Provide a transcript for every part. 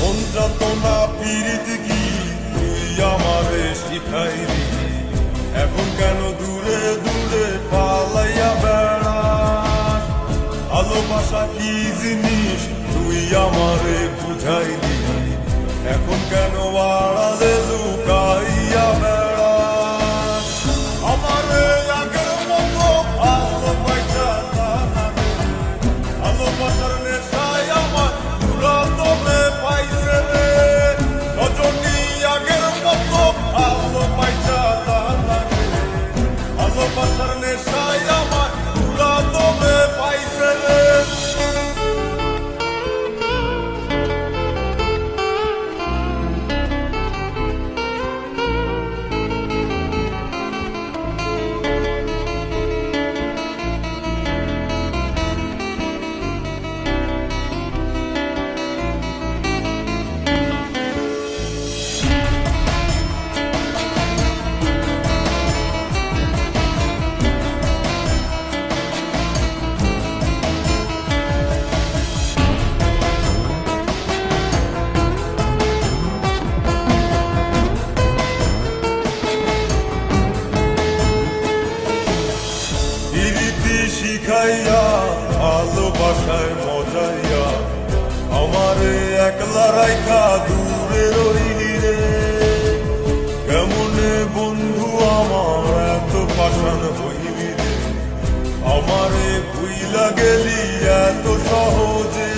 যন্ত্রণা পীড়িত কি তুই আমারে শিখাই এখন কেন দূরে দূরে পালাইয়া বেড়া ভালোবাসা কি জিনিস? তুই আমারে বুঝাইলি। এখন কেন আড়ালে লুকাই শিখাইয়া ভালোবাসায় মজাইয়া। আমারে একলা রাইখা দূরে রইলি রে। কেমনে বন্ধু আমার এত পাশান হইলি রে? আমারে ভুইলা গেলি এত সহজে।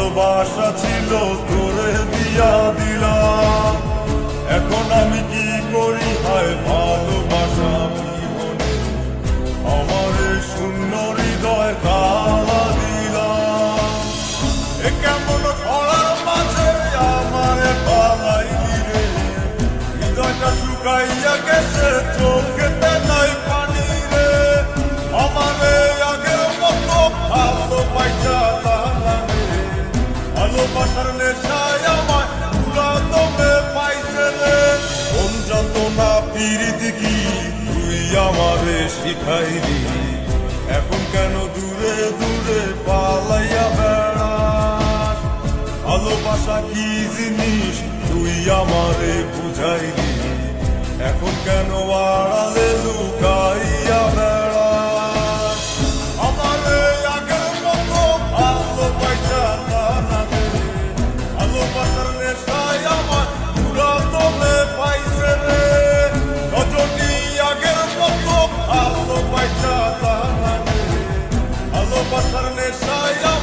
ভালোবাসা ছিল তোরে দিয়া পিরিতি কি? তুই আমারে শিখাইলি। এখন কেন দূরে দূরে পালাইয়া বেড়াস? ভালোবাসা কি জিনিস? তুই আমারে বুঝাইলি। এখন কেন আড়ালে soy lo